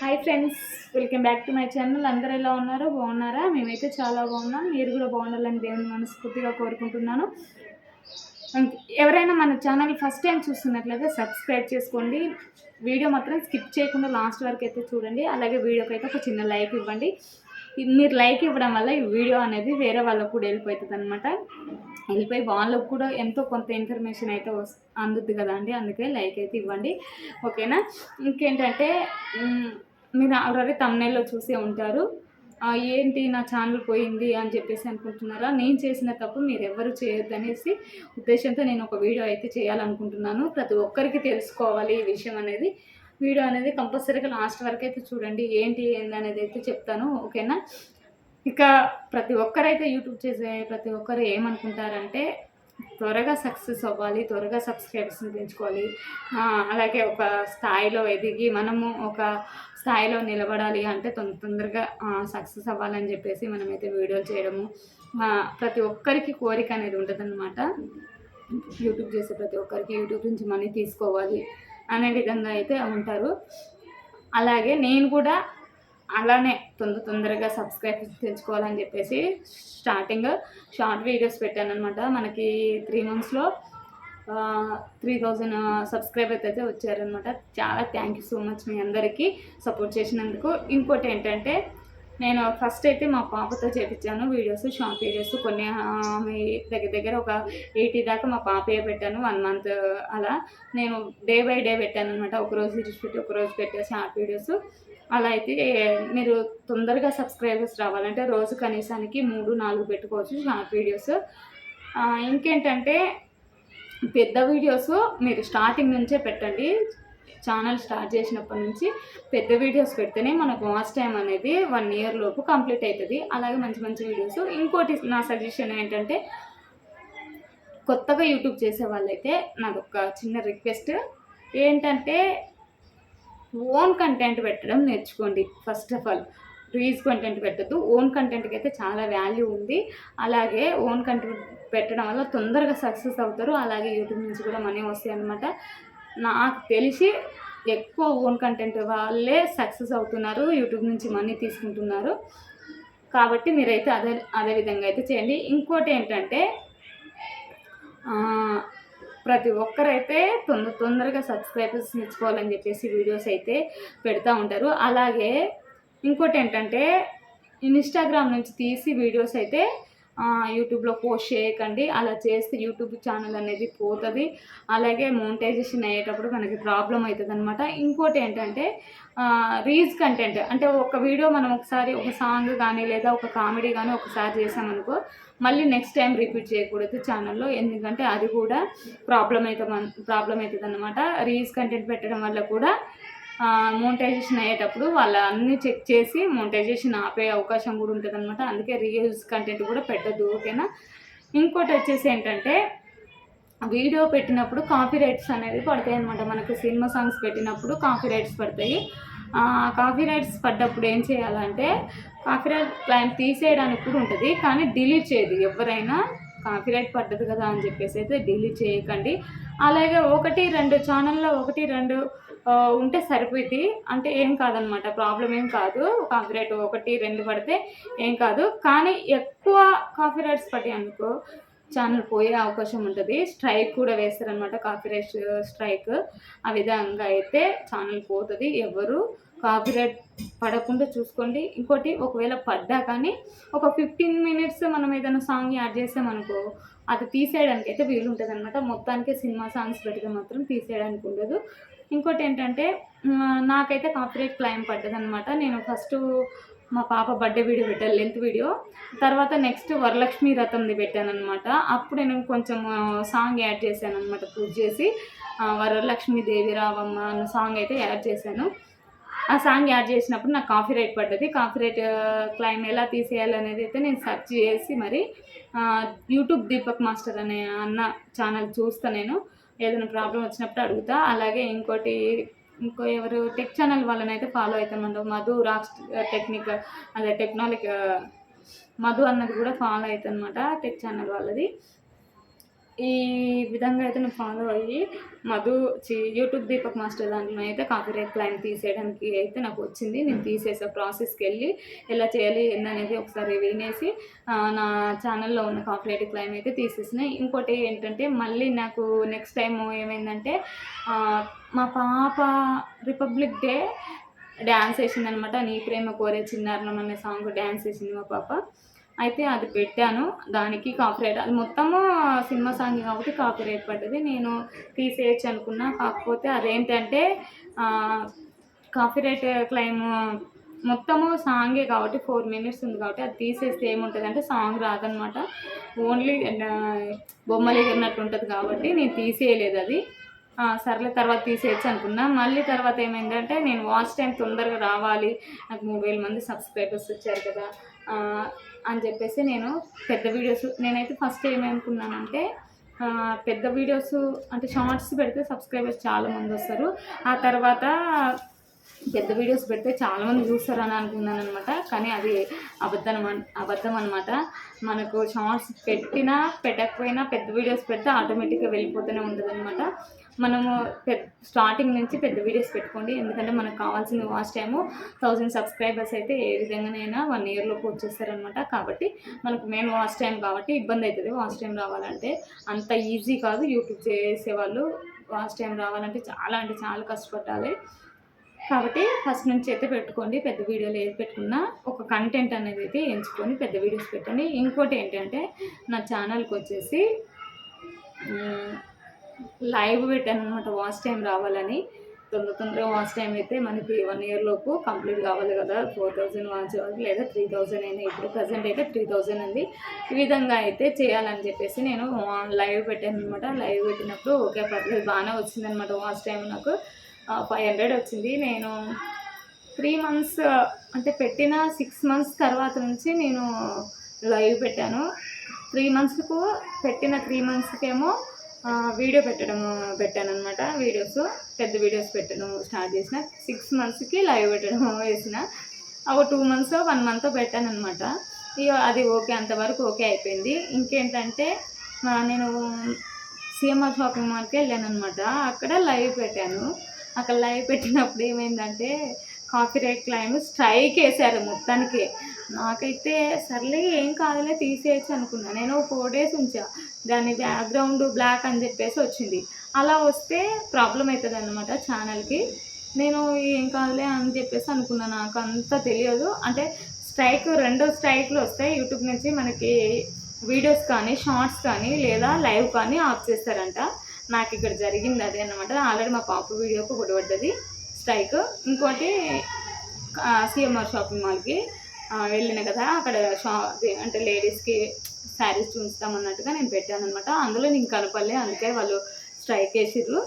Hi friends welcome back to my channel అందరు ఎలా ఉన్నారో బాగున్నారా? మేమైతే చాలా బాగున్నాం. మీరు కూడా బాగుండాలని దేవుని మనస్ఫూర్తిగా కోరుకుంటున్నాను. ఎవరైనా మన ఛానల్ ఫస్ట్ టైం చూస్తున్నట్లయితే సబ్స్క్రైబ్ చేసుకోండి. వీడియో మాత్రం స్కిప్ చేయకుండా లాస్ట్ వరకు అయితే చూడండి. అలాగే వీడియోకి అయితే ఒక చిన్న లైక్ ఇవ్వండి. మీరు లైక్ ఇవ్వడం వల్ల ఈ వీడియో అనేది వేరే వాళ్ళకు కూడా వెళ్ళిపోతుంది అనమాట వెళ్ళిపోయి వాళ్ళకు కూడా ఎంతో కొంత ఇన్ఫర్మేషన్ అయితే వస్ అందుద్ది కదా అండి. అందుకే లైక్ అయితే ఇవ్వండి. ఓకేనా ఇంకేంటంటే మీరు ఆల్రెడీ తమ్నేల్లో చూసే ఉంటారు. ఏంటి నా ఛానల్ పోయింది అని చెప్పేసి అనుకుంటున్నారా? నేను చేసిన తప్పు మీరు ఎవరు చేయొద్దు అనేసి ఉద్దేశంతో నేను ఒక వీడియో అయితే చేయాలనుకుంటున్నాను. ప్రతి ఒక్కరికి తెలుసుకోవాలి ఈ విషయం అనేది. వీడియో అనేది కంపల్సరీగా లాస్ట్ వరకు అయితే చూడండి. ఏంటి ఏంది అనేది అయితే చెప్తాను. ఓకేనా? ఇక ప్రతి ఒక్కరైతే యూట్యూబ్ చేసే ప్రతి ఒక్కరు ఏమనుకుంటారంటే త్వరగా సక్సెస్ అవ్వాలి త్వరగా సబ్స్క్రైబర్స్ని పెంచుకోవాలి. అలాగే ఒక స్థాయిలో ఎదిగి మనము ఒక స్థాయిలో నిలబడాలి అంటే తొందర తొందరగా సక్సెస్ అవ్వాలని చెప్పేసి మనమైతే వీడియోలు చేయడము ప్రతి ఒక్కరికి కోరిక అనేది ఉంటుంది యూట్యూబ్ చేసే ప్రతి ఒక్కరికి యూట్యూబ్ నుంచి మనీ తీసుకోవాలి అనే విధంగా అయితే ఉంటారు. అలాగే నేను కూడా అలానే తొందర తొందరగా సబ్స్క్రైబ్ తెచ్చుకోవాలని చెప్పేసి స్టార్టింగ్ షార్ట్ వీడియోస్ పెట్టాను అనమాట మనకి త్రీ మంత్స్లో త్రీ థౌజండ్ సబ్స్క్రైబర్స్ అయితే వచ్చారనమాట చాలా థ్యాంక్ యూ సో మచ్ మీ అందరికీ సపోర్ట్ చేసినందుకు. ఇంకోటి ఏంటంటే నేను ఫస్ట్ అయితే మా పాపతో చేపించాను వీడియోస్ షార్ట్ వీడియోస్ కొన్ని దగ్గర దగ్గర ఒక ఎయిటీ దాకా మా పాపయే పెట్టాను వన్ మంత్ అలా. నేను డే బై డే పెట్టాను అనమాట ఒకరోజు ఇరిచి పెట్టి ఒకరోజు పెట్టే షార్ట్ వీడియోస్ అలా అయితే మీరు తొందరగా సబ్స్క్రైబర్స్ రావాలంటే రోజు కనీసానికి మూడు నాలుగు పెట్టుకోవచ్చు షార్ట్ వీడియోస్. ఇంకేంటంటే పెద్ద వీడియోస్ మీరు స్టార్టింగ్ నుంచే పెట్టండి. ఛానల్ స్టార్ట్ చేసినప్పటి నుంచి పెద్ద వీడియోస్ పెడితేనే మనకు వాచ్ టైం అనేది వన్ ఇయర్ లోపు కంప్లీట్ అవుతుంది అలాగే మంచి మంచి వీడియోస్. ఇంకోటి నా సజెషన్ ఏంటంటే కొత్తగా యూట్యూబ్ చేసే వాళ్ళైతే నాకు ఒక చిన్న రిక్వెస్ట్. ఏంటంటే ఓన్ కంటెంట్ పెట్టడం నేర్చుకోండి first of all reels content పెట్టద్దు. ఓన్ కంటెంట్కి అయితే చాలా వాల్యూ ఉంది. అలాగే ఓన్ కంటెంట్ పెట్టడం వల్ల తొందరగా సక్సెస్ అవుతారు. అలాగే యూట్యూబ్ నుంచి కూడా మనీ వస్తాయి అనమాట నాకు తెలిసి ఎక్కువ ఓన్ కంటెంట్ వాళ్ళే సక్సెస్ అవుతున్నారు. యూట్యూబ్ నుంచి మనీ తీసుకుంటున్నారు. కాబట్టి మీరైతే అదే అదే విధంగా అయితే చేయండి. ఇంకోటి ఏంటంటే ప్రతి ఒక్కరైతే తొందర తొందరగా సబ్స్క్రైబర్స్ తెచ్చుకోవాలని చెప్పేసి వీడియోస్ అయితే పెడతా ఉంటారు. అలాగే ఇంకోటి ఏంటంటే ఇన్స్టాగ్రామ్ నుంచి తీసి వీడియోస్ అయితే యూట్యూబ్లో పోస్ట్ చేయకండి. అలా చేస్తే యూట్యూబ్ ఛానల్ అనేది పోతుంది. అలాగే మోనిటైజేషన్ అయ్యేటప్పుడు మనకి ప్రాబ్లం అవుతుంది అనమాట ఇంకోటి ఏంటంటే రీల్స్ కంటెంట్. అంటే ఒక వీడియో మనం ఒకసారి ఒక సాంగ్ కానీ లేదా ఒక కామెడీ కానీ ఒకసారి చేసామనుకో మళ్ళీ నెక్స్ట్ టైం రిపీట్ చేయకూడదు ఛానల్లో. ఎందుకంటే అది కూడా ప్రాబ్లం అవుతుంది ప్రాబ్లం అవుతుంది అనమాట రీల్స్ కంటెంట్ పెట్టడం వల్ల కూడా మోనిటైజేషన్ అయ్యేటప్పుడు వాళ్ళ అన్ని చెక్ చేసి మోనిటైజేషన్ ఆపే అవకాశం కూడా ఉంటుంది అనమాట అందుకే రీల్స్ కంటెంట్ కూడా పెట్టద్దు ఓకేనా? ఇంకోటి వచ్చేసి ఏంటంటే వీడియో పెట్టినప్పుడు కాపీ రైట్స్ అనేది పడతాయి అనమాట మనకు సినిమా సాంగ్స్ పెట్టినప్పుడు కాపీ రైట్స్ పడతాయి. కాపీ రైట్స్ పడ్డప్పుడు ఏం చేయాలంటే కాపీ రైట్ క్లైమ్ తీసేయడానికి కూడా ఉంటుంది కానీ డిలీట్ చేయదు. ఎవరైనా కాపీ రైట్ పడ్డది కదా అని చెప్పేసి అయితే డిలీట్ చేయకండి. అలాగే ఒకటి రెండు ఛానల్లో ఒకటి రెండు ఉంటే సరిపోయింది అంటే ఏం కాదనమాట ప్రాబ్లం ఏం కాదు. కాఫీ రైట్ ఒకటి రెండు పడితే ఏం కాదు. కానీ ఎక్కువ కాఫీ రైట్స్ పట్టి అనుకో ఛానల్ పోయే అవకాశం ఉంటుంది. స్ట్రైక్ కూడా వేస్తారనమాట కాపీరైట్ స్ట్రైక్. ఆ విధంగా అయితే ఛానల్ పోతుంది. ఎవరు కాపీరైట్ పడకుండా చూసుకోండి. ఇంకోటి ఒకవేళ పడ్డా కానీ ఒక ఫిఫ్టీన్ మినిట్స్ మనం ఏదైనా సాంగ్ యాడ్ చేసామనుకో అది తీసేయడానికి అయితే వీలు ఉంటుంది అనమాట మొత్తానికి సినిమా సాంగ్స్ పెడితే మాత్రం తీసేయడానికి ఉండదు. ఇంకోటి ఏంటంటే నాకైతే కాపీరేట్ క్లైమ్ పడ్డదనమాట నేను ఫస్ట్ మా పాప బర్త్డే వీడియో పెట్టాను లెంత్ వీడియో. తర్వాత నెక్స్ట్ వరలక్ష్మి రథంది పెట్టాను అనమాట అప్పుడు నేను కొంచెం సాంగ్ యాడ్ చేశాను అనమాట పూజ చేసి. వరలక్ష్మి దేవి రావమ్మ అన్న సాంగ్ అయితే యాడ్ చేశాను. ఆ సాంగ్ యాడ్ చేసినప్పుడు నాకు కాఫీ రేట్ పడ్డది. కాఫీ రేట్ క్లైమ్ ఎలా తీసేయాలి అనేది అయితే నేను సెర్చ్ చేసి మరి యూట్యూబ్ దీపక్ మాస్టర్ అనే అన్న ఛానల్ చూస్తా నేను. ఏదైనా ప్రాబ్లం వచ్చినప్పుడు అడుగుతా. అలాగే ఇంకోటి ఇంకో ఎవరు టెక్ ఛానల్ వాళ్ళని అయితే ఫాలో అవుతామంట మధు రాక్స్ టెక్నిక్ అదే టెక్నాలజీ మధు అన్నది కూడా ఫాలో అవుతుందన్నమాట టెక్ ఛానల్ వాళ్ళది. ఈ విధంగా అయితే నువ్వు ఫాలో అయ్యి మధు యూట్యూబ్ దీపక్ మాస్టర్ దాంట్లో అయితే కాపీరైట్ క్లైమ్ తీసేయడానికి అయితే నాకు వచ్చింది. నేను తీసేసే ప్రాసెస్కి వెళ్ళి ఎలా చేయాలి ఏందనేది ఒకసారి వినేసి నా ఛానల్లో ఉన్న కాపీరైట్ క్లైమ్ అయితే తీసేసిన. ఇంకోటి ఏంటంటే మళ్ళీ నాకు నెక్స్ట్ టైం ఏమైందంటే మా పాప రిపబ్లిక్ డే డ్యాన్స్ వేసింది అనమాట నీ ప్రేమ కోరే చిన్నారణం అనే సాంగ్ డ్యాన్స్ వేసింది మా పాప. అయితే అది పెట్టాను. దానికి కాపీరైట్. అది మొత్తము సినిమా సాంగ్ కాబట్టి కాపీరైట్ పడ్డది. నేను తీసేయచ్చు అనుకున్నా. కాకపోతే అదేంటంటే కాపీరైట్ క్లైమ్ మొత్తము సాంగే కాబట్టి ఫోర్ మినిట్స్ ఉంది కాబట్టి అది తీసేస్తే ఏముంటుంది అంటే సాంగ్ రాదనమాట. ఓన్లీ బొమ్మలు ఎగిరినట్టు ఉంటుంది కాబట్టి నేను తీసేయలేదు అది. సర్లే తర్వాత తీసేయచ్చు అనుకున్నా. మళ్ళీ తర్వాత ఏమైందంటే నేను వాచ్ టైం తొందరగా రావాలి. నాకు మూడు వేల మంది సబ్స్క్రైబర్స్ వచ్చారు కదా. అని చెప్పేసి నేను పెద్ద వీడియోస్ నేనైతే ఫస్ట్ ఏమనుకున్నానంటే పెద్ద వీడియోస్ అంటే షార్ట్స్ పెడితే సబ్స్క్రైబర్స్ చాలా మంది వస్తారు. ఆ తర్వాత పెద్ద వీడియోస్ పెడితే చాలామంది చూస్తారని అనుకున్నాను అనమాట కానీ అది అబద్ధం అబద్ధం అనమాట మనకు షార్ట్స్ పెట్టినా పెట్టకపోయినా పెద్ద వీడియోస్ పెడితే ఆటోమేటిక్గా వెళ్ళిపోతూనే ఉంటుంది అనమాట మనము స్టార్టింగ్ నుంచి పెద్ద వీడియోస్ పెట్టుకోండి. ఎందుకంటే మనకు కావాల్సిన వాచ్ టైము థౌజండ్ సబ్స్క్రైబర్స్ అయితే ఏ విధంగానైనా వన్ ఇయర్లోకి వచ్చేస్తారనమాట కాబట్టి మనకు మెయిన్ వాచ్ టైం కాబట్టి ఇబ్బంది అవుతుంది వాచ్ టైం రావాలంటే. అంత ఈజీ కాదు. యూట్యూబ్ చేసేవాళ్ళు వాచ్ టైం రావాలంటే చాలా అంటే చాలా కష్టపడాలి. కాబట్టి ఫస్ట్ నుంచి అయితే పెట్టుకోండి. పెద్ద వీడియోలు ఏది పెట్టుకున్నా ఒక కంటెంట్ అనేది అయితే ఎంచుకొని పెద్ద వీడియోస్ పెట్టండి. ఇంకోటి ఏంటంటే నా ఛానల్కి వచ్చేసి లైవ్ పెట్టాను అనమాట వాచ్ టైం రావాలని. తొందర తొందరగా వాచ్ టైం అయితే మనకి వన్ ఇయర్ లోపు కంప్లీట్ కావాలి కదా. ఫోర్ థౌజండ్ వాచ్ అవర్స్ లేదా త్రీ థౌజండ్ అయినా. ఇప్పుడు ప్రజెంట్ అయితే త్రీ థౌజండ్ ఉంది. ఈ విధంగా అయితే చేయాలని చెప్పేసి నేను లైవ్ పెట్టాను అనమాట లైవ్ పెట్టినప్పుడు ఓకే పర్లేదు బాగానే వచ్చిందనమాట వాచ్ టైం నాకు. ఫైవ్ హండ్రెడ్ వచ్చింది. నేను త్రీ మంత్స్ అంటే పెట్టిన సిక్స్ మంత్స్ తర్వాత నుంచి నేను లైవ్ పెట్టాను. త్రీ మంత్స్కు పెట్టిన త్రీ మంత్స్కేమో వీడియో పెట్టడం పెట్టాను అనమాట వీడియోస్ పెద్ద వీడియోస్ పెట్టడం స్టార్ట్ చేసిన. సిక్స్ మంత్స్కి లైవ్ పెట్టడం వేసిన. ఒక టూ మంత్స్ వన్ మంత్ పెట్టాను అనమాట ఇక అది ఓకే అంతవరకు ఓకే అయిపోయింది. ఇంకేంటంటే నేను సీఎంఆర్ షాపింగ్ మాల్కి వెళ్ళాను అనమాట అక్కడ లైవ్ పెట్టాను. అక్కడ లైవ్ పెట్టినప్పుడు ఏమైందంటే కాపీరైట్ క్లైమ్ స్ట్రైక్ వేశారు మొత్తానికి. నాకైతే సర్లే ఏం కాదులే తీసేయచ్చు అనుకున్నా. నేను ఫోర్ డేస్ ఉంచా. దాని బ్యాక్గ్రౌండ్ బ్లాక్ అని చెప్పేసి వచ్చింది. అలా వస్తే ప్రాబ్లం అవుతుంది అనమాట ఛానల్కి నేను ఏం కాదులే అని చెప్పేసి అనుకున్నాను నాకు అంత తెలియదు. అంటే స్ట్రైక్ రెండు స్ట్రైక్లు వస్తాయి. యూట్యూబ్ నుంచి మనకి వీడియోస్ కానీ షార్ట్స్ కానీ లేదా లైవ్ కానీ ఆఫ్ చేస్తారంట. నాకు ఇక్కడ జరిగింది అదే అనమాట ఆల్రెడీ మా పాప వీడియోకి ఒకటి పడ్డది స్ట్రైక్ ఇంకోటి సిఎంఆర్ షాపింగ్ మాల్కి వెళ్ళిన కదా అక్కడ షా అంటే లేడీస్కి శారీస్ చూస్తామన్నట్టుగా నేను పెట్టాను అనమాట అందులో నేను కనపడలే అందుకే వాళ్ళు స్ట్రైక్ వేసిర్రు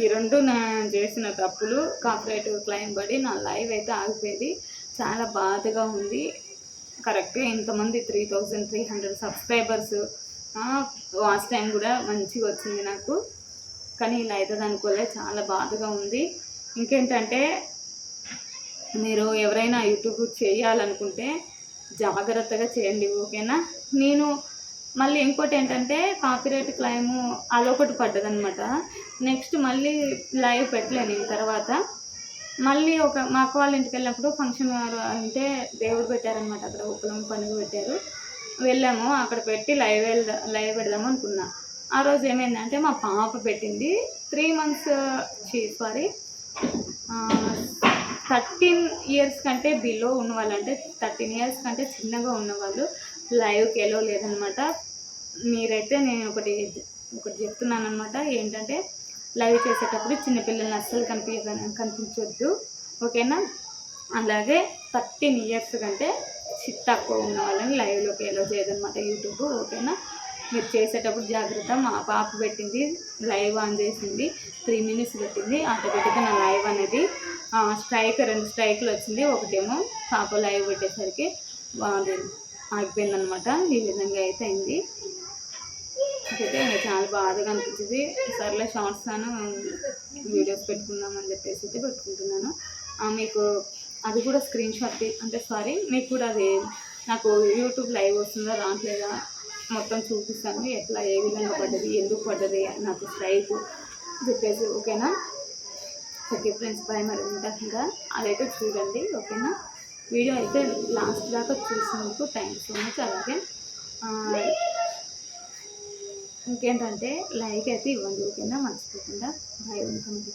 ఈ రెండు నా చేసిన తప్పులు కాపరేట్ క్లైమ్ పడి నా లైవ్ అయితే ఆగిపోయింది. చాలా బాధగా ఉంది. కరెక్ట్గా ఇంతమంది three thousand three hundred subscribers watch time కూడా మంచిగా వచ్చింది నాకు. కానీ ఇలా అవుతుంది అనుకోలే చాలా బాధగా ఉంది. ఇంకేంటంటే మీరు ఎవరైనా యూట్యూబ్ చేయాలనుకుంటే జాగ్రత్తగా చేయండి ఓకేనా? నేను మళ్ళీ ఇంకోటి ఏంటంటే కాపీరైట్ క్లైమ్ అదొకటి పడ్డదనమాట నెక్స్ట్ మళ్ళీ లైవ్ పెట్టలేను తర్వాత. మళ్ళీ ఒక మా అక్క వాళ్ళ ఇంటికి వెళ్ళినప్పుడు ఫంక్షన్ వారు అంటే దేవుడు పెట్టారనమాట అక్కడ ఉపలం పండుగ పెట్టారు. వెళ్ళాము అక్కడ పెట్టి లైవ్ వెళ్దా లైవ్ పెడదాం అనుకున్నా. ఆ రోజు ఏమైందంటే మా పాప పెట్టింది three months sorry thirteen years కంటే బిలో ఉన్న వాళ్ళు అంటే థర్టీన్ ఇయర్స్ కంటే చిన్నగా ఉన్నవాళ్ళు లైవ్కి ఎలో లేదనమాట మీరైతే నేను ఒకటి ఒకటి చెప్తున్నాను అనమాట ఏంటంటే లైవ్ చేసేటప్పుడు చిన్నపిల్లల్ని అస్సలు కనిపి కనిపించొద్దు. ఓకేనా? అలాగే థర్టీన్ ఇయర్స్ కంటే చి- తక్కువ ఉన్న వాళ్ళని లైవ్లోకి ఎలో చేయదనమాట యూట్యూబ్. ఓకేనా? మీరు చేసేటప్పుడు జాగ్రత్త. మా పాప పెట్టింది లైవ్ ఆన్ చేసింది త్రీ మినిట్స్ పెట్టింది. ఆటోమేటిక్గా నా లైవ్ అనేది స్ట్రైక్ రెండు స్ట్రైక్లు వచ్చింది. ఒకటేమో పాప లైవ్ పెట్టేసరికి ఆగిపోయింది అనమాట ఈ విధంగా అయితే అయింది. అయితే చాలా బాధగా అనిపించింది. సర్లే షార్ట్స్ అను వీడియోస్ పెట్టుకుందామని చెప్పేసి అయితే పెట్టుకుంటున్నాను. మీకు అది కూడా స్క్రీన్ షాట్ అంటే సారీ మీకు కూడా అది నాకు యూట్యూబ్ లైవ్ వస్తుందా రావట్లేదా? మొత్తం చూపిస్తాను. ఎట్లా ఏ విధంగా పడ్డది ఎందుకు పడ్డది నాకు స్ట్రైక్ చెప్పేసి ఓకేనా? ఓకే ఫ్రెండ్స్ భయం మరి ఉంటా. అదైతే చూడండి ఓకేనా? వీడియో అయితే లాస్ట్ దాకా చూసినందుకు థ్యాంక్ సో మచ్ అలాగే ఇంకేంటంటే లైక్ అయితే ఇవ్వండి ఓకేనా? మర్చిపోకుండా. బాయ్ ఉంటుంది